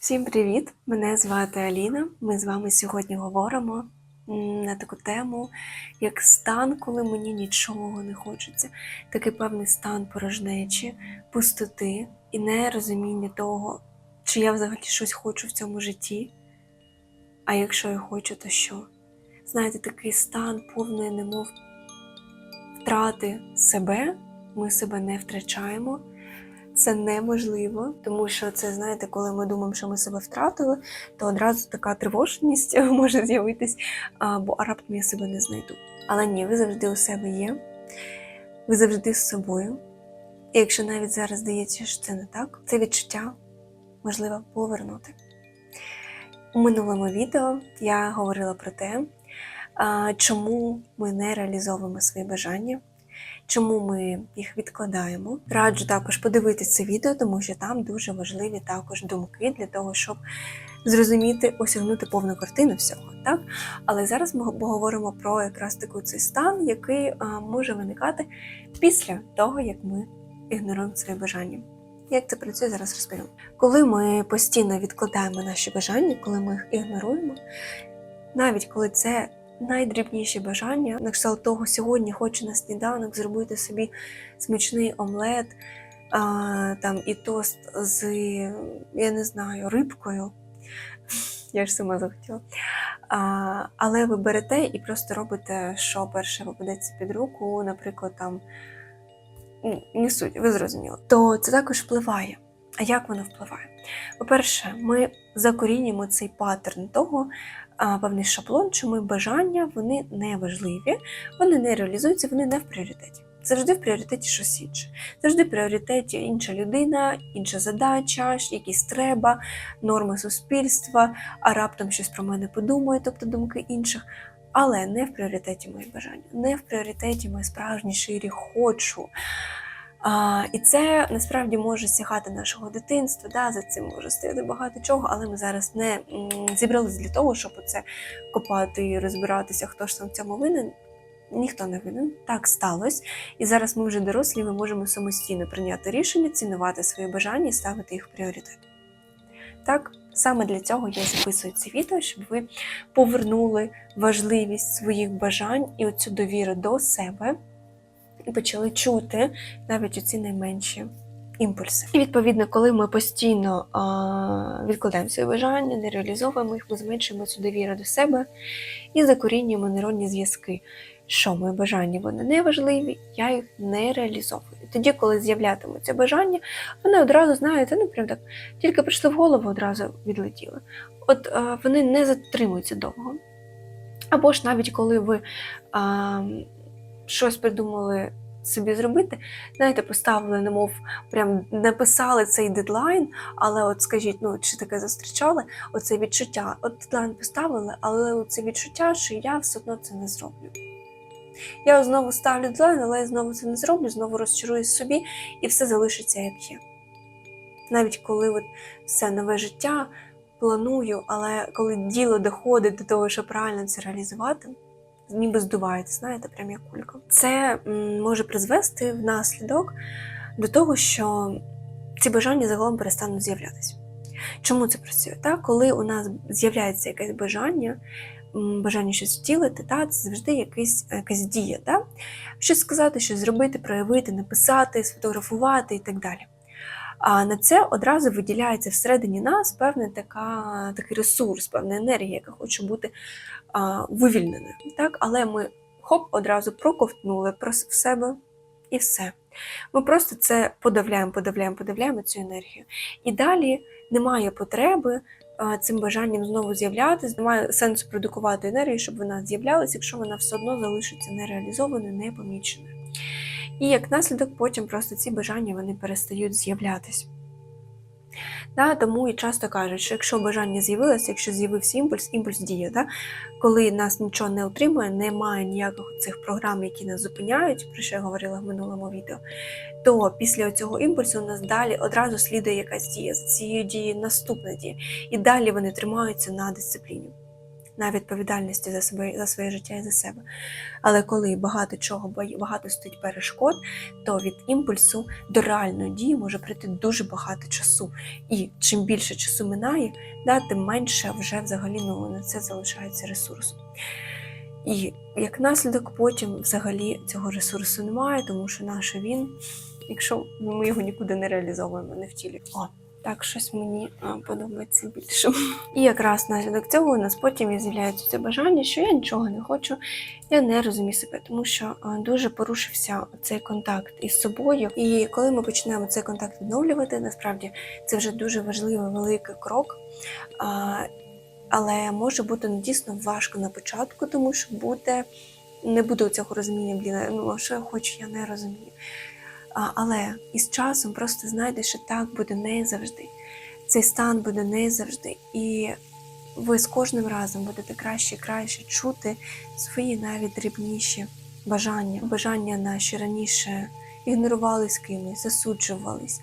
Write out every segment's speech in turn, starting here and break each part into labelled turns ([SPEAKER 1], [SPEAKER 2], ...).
[SPEAKER 1] Всім привіт! Мене звати Аліна. Ми з вами сьогодні говоримо на таку тему, як стан, коли мені нічого не хочеться. Такий певний стан порожнечі, пустоти і нерозуміння того, чи я взагалі щось хочу в цьому житті. А якщо я хочу, то що? Знаєте, такий стан повної немов втрати себе, ми себе не втрачаємо. Це неможливо, тому що це, знаєте, коли ми думаємо, що ми себе втратили, то одразу така тривожність може з'явитись, бо а раптом я себе не знайду. Але ні, ви завжди у себе є, ви завжди з собою. І якщо навіть зараз здається, що це не так, це відчуття можливо повернути. У минулому відео я говорила про те, чому ми не реалізовуємо свої бажання, чому ми їх відкладаємо. Раджу також подивитися це відео, тому що там дуже важливі також думки для того, щоб зрозуміти, осягнути повну картину всього. Так? Але зараз ми поговоримо про якраз таку цей стан, який а, може виникати після того, як ми ігноруємо свої бажання. Як це працює, зараз розповім. Коли ми постійно відкладаємо наші бажання, коли ми їх ігноруємо, навіть коли це найдрібніші бажання, на кшталт того, сьогодні хочу на сніданок зробити собі смачний омлет, а, там і тост з, я не знаю, рибкою. Я ж сама захотіла. А, але ви берете і просто робите, що перше попадеться під руку, наприклад, там ну, не суть, ви зрозуміли. То це також впливає. А як воно впливає? По-перше, ми закорінюємо цей паттерн того, певний шаблон, що ми бажання вони не важливі, вони не реалізуються, вони не в пріоритеті. Завжди в пріоритеті щось інше. Завжди в пріоритеті інша людина, інша задача, якісь треба, норми суспільства, а раптом щось про мене подумає, тобто думки інших. Але не в пріоритеті мої бажання, не в пріоритеті мої справжні ширі хочу. А, І це насправді може сягати нашого дитинства. Да, За цим може стояти багато чого, але ми зараз не зібрались для того, щоб оце копати і розбиратися, хто ж там в цьому винен. Ніхто не винен, так сталося. І зараз ми вже дорослі, ми можемо самостійно прийняти рішення, цінувати свої бажання і ставити їх в пріоритет. Так, саме для цього я записую це відео, щоб ви повернули важливість своїх бажань і оцю довіру до себе почали чути навіть оці найменші імпульси. І відповідно, коли ми постійно а, відкладаємо свої бажання, не реалізовуємо їх, ми зменшуємо цю довіру до себе і закорінюємо нейронні зв'язки. Що мої бажання вони не важливі, я їх не реалізовую. Тоді, коли з'являтимуться бажання, вони одразу знаєте, ну прям так тільки прийшли в голову, одразу відлетіли. От а, вони не затримуються довго. Або ж навіть коли ви а, щось придумали собі зробити, знаєте, поставили, немов прям написали цей дедлайн, але от скажіть, ну чи таке зустрічали оце відчуття? От дедлайн поставили, але це відчуття, що я все одно це не зроблю. Я знову ставлю дедлайн, але я знову це не зроблю, знову розчаруюсь собі, і все залишиться як є. Навіть коли от все нове життя планую, але коли діло доходить до того, щоб правильно це реалізувати, ніби здувається, знаєте, прям як кулька. Це може призвести внаслідок до того, що ці бажання загалом перестануть з'являтися. Чому це працює? Так, коли у нас з'являється якесь бажання, бажання щось втілити, та, це завжди якась, якась дія. Та? Щось сказати, щось зробити, проявити, написати, сфотографувати і так далі. А на це одразу виділяється всередині нас певний така, такий ресурс, певна енергія, яка хоче бути а, вивільненою. Так? Але ми хоп, одразу проковтнули про в себе і все. Ми просто це подавляємо, подавляємо, подавляємо цю енергію. І далі немає потреби цим бажанням знову з'являтися, немає сенсу продукувати енергію, щоб вона з'являлася, якщо вона все одно залишиться нереалізованою, непоміченою. І як наслідок, потім просто ці бажання вони перестають з'являтися. Да, тому і часто кажуть, що якщо бажання з'явилося, якщо з'явився імпульс, імпульс діє. Да? Коли нас нічого не отримує, немає ніяких цих програм, які нас зупиняють, про що я говорила в минулому відео, то після цього імпульсу у нас далі одразу слідує якась дія, за цією дією наступна дія. І далі вони тримаються на дисципліні. На відповідальності за себе за своє життя і за себе. Але коли багато чого багато стоїть перешкод, то від імпульсу до реальної дії може пройти дуже багато часу. І чим більше часу минає, да, тим менше вже взагалі ну, на це залишається ресурсу. І як наслідок, потім взагалі цього ресурсу немає, тому що наш він, якщо ми його нікуди не реалізовуємо, не втілюємо. Так щось мені подобається більше. І якраз наслідок цього у нас потім і з'являється це бажання, що я нічого не хочу, я не розумію себе, тому що дуже порушився цей контакт із собою. І коли ми почнемо цей контакт відновлювати, насправді це вже дуже важливий великий крок. Але може бути ну, дійсно важко на початку, тому що буде не буде цього розуміння, блін, ну що я хочу, я не розумію. Але із часом просто знайдеш, що так буде не завжди. Цей стан буде не завжди. І ви з кожним разом будете краще і краще чути свої навіть дрібніші бажання, бажання наші раніше ігнорувались кимось, засуджувались,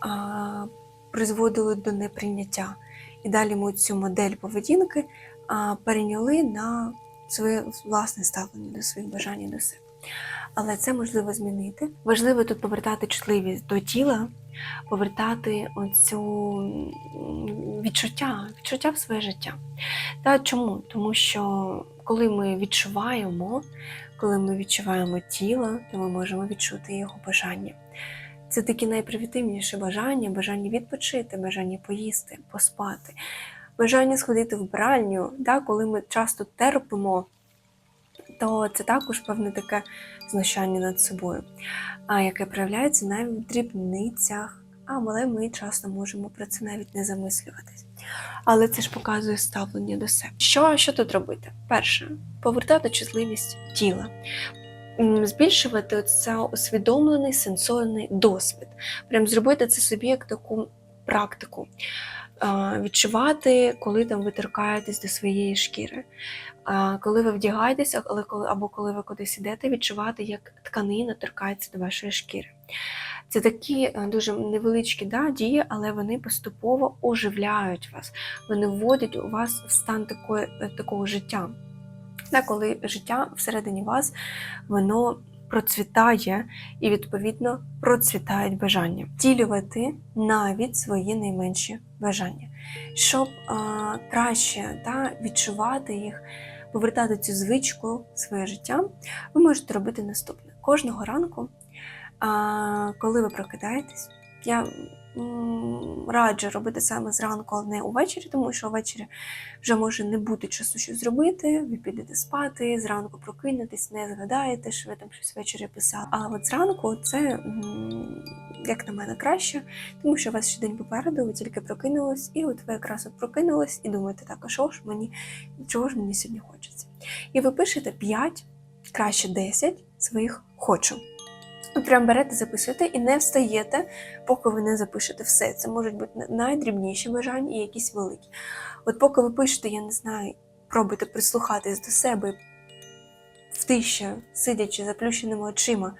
[SPEAKER 1] а, призводили до неприйняття. І далі ми цю модель поведінки а, перейняли на своє власне ставлення до своїх бажань і до себе. Але це можливо змінити. Важливо тут повертати чутливість до тіла, повертати оцю відчуття, відчуття в своє життя. Та чому? Тому що коли ми відчуваємо, коли ми відчуваємо тіло, то ми можемо відчути його бажання. Це такі найпривітивніші бажання, бажання відпочити, бажання поїсти, поспати, бажання сходити в бральню, да, коли ми часто терпимо, то це також певне таке знущання над собою, яке проявляється навіть в дрібницях, але ми часто можемо про це навіть не замислюватись. Але це ж показує ставлення до себе. Що, що тут робити? Перше, повертати чутливість тіла. Збільшувати це усвідомлений сенсорний досвід. Прям зробити це собі як таку практику. Відчувати, коли там ви торкаєтесь до своєї шкіри. Коли ви вдягаєтеся, але коли, або коли ви кудись ідете, відчувати, як тканина торкається до вашої шкіри. Це такі е, дуже невеличкі да, дії, але вони поступово оживляють вас, вони вводять у вас в стан такої, е, такого життя. Да, коли життя всередині вас воно процвітає і, відповідно, процвітають бажання. Втілювати навіть свої найменші бажання, щоб а, краще та, відчувати їх, повертати цю звичку в своє життя, ви можете робити наступне. Кожного ранку, а, коли ви прокидаєтесь, я раджу робити саме зранку, але не увечері, тому що ввечері вже може не бути часу щось зробити, ви підете спати, зранку прокинетесь, не згадаєте, що ви там щось ввечері писали. А от зранку це, як на мене, краще, тому що у вас ще день попереду, ви тільки прокинулись, і от ви якраз от прокинулись і думаєте, так, а що ж мені, чого ж мені сьогодні хочеться? І ви пишете 5, краще 10 своїх хочу. Прям берете, записуєте і не встаєте, поки ви не запишете все. Це можуть бути найдрібніші бажання і якісь великі. От поки ви пишете, я не знаю, пробуйте прислухатись до себе в тиші, сидячи заплющеними очима,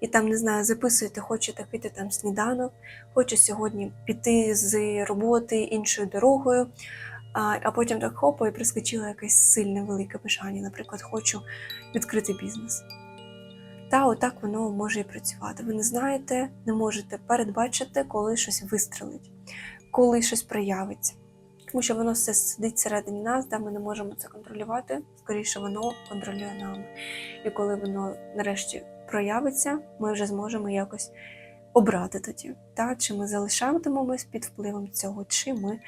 [SPEAKER 1] і там, не знаю, записуєте, хочете піти там сніданок, хочу сьогодні піти з роботи іншою дорогою. А, а потім так хопа і прискочило якесь сильне велике бажання. Наприклад, хочу відкрити бізнес. Та отак воно може і працювати. Ви не знаєте, не можете передбачити, коли щось вистрелить, коли щось проявиться. Тому що воно все сидить всередині нас, де ми не можемо це контролювати. Скоріше, воно контролює нами. І коли воно нарешті проявиться, ми вже зможемо якось обрати тоді, та? чи ми залишатимемось під впливом цього, чи ми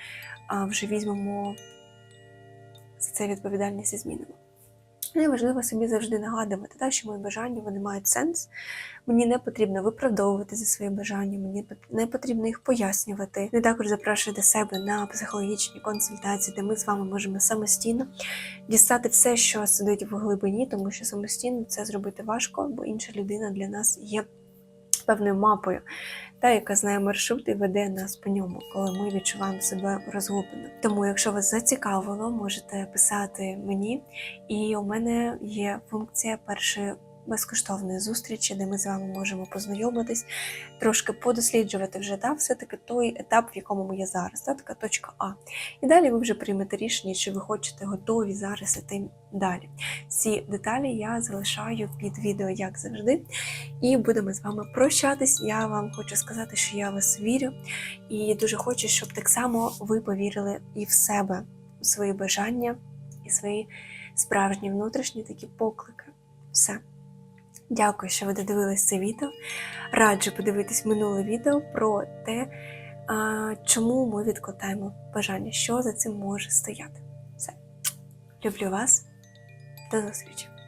[SPEAKER 1] а, вже візьмемо за це відповідальність і змінимо. Ну, І важливо собі завжди нагадувати, та, що мої бажання вони мають сенс. Мені не потрібно виправдовувати за свої бажання, мені не потрібно їх пояснювати. Не також запрошую себе на психологічні консультації, де ми з вами можемо самостійно дістати все, що сидить в глибині, тому що самостійно це зробити важко, бо інша людина для нас є певною мапою, та яка знає маршрут і веде нас по ньому, коли ми відчуваємо себе розгублено. Тому, якщо вас зацікавило, можете писати мені, і у мене є функція першої безкоштовної зустрічі, де ми з вами можемо познайомитись, трошки подосліджувати вже да, все-таки той етап, в якому є зараз, да, така точка А. І далі ви вже приймете рішення, чи ви хочете готові зараз іти далі. Ці деталі я залишаю під відео, як завжди, і будемо з вами прощатись. Я вам хочу сказати, що я вас вірю, і дуже хочу, щоб так само ви повірили і в себе, у свої бажання, і свої справжні внутрішні такі поклики. Все. Дякую, що ви додивились це відео. Раджу подивитись минуле відео про те, чому ми відкладаємо бажання, що за цим може стояти. Все. Люблю вас. До зустрічі!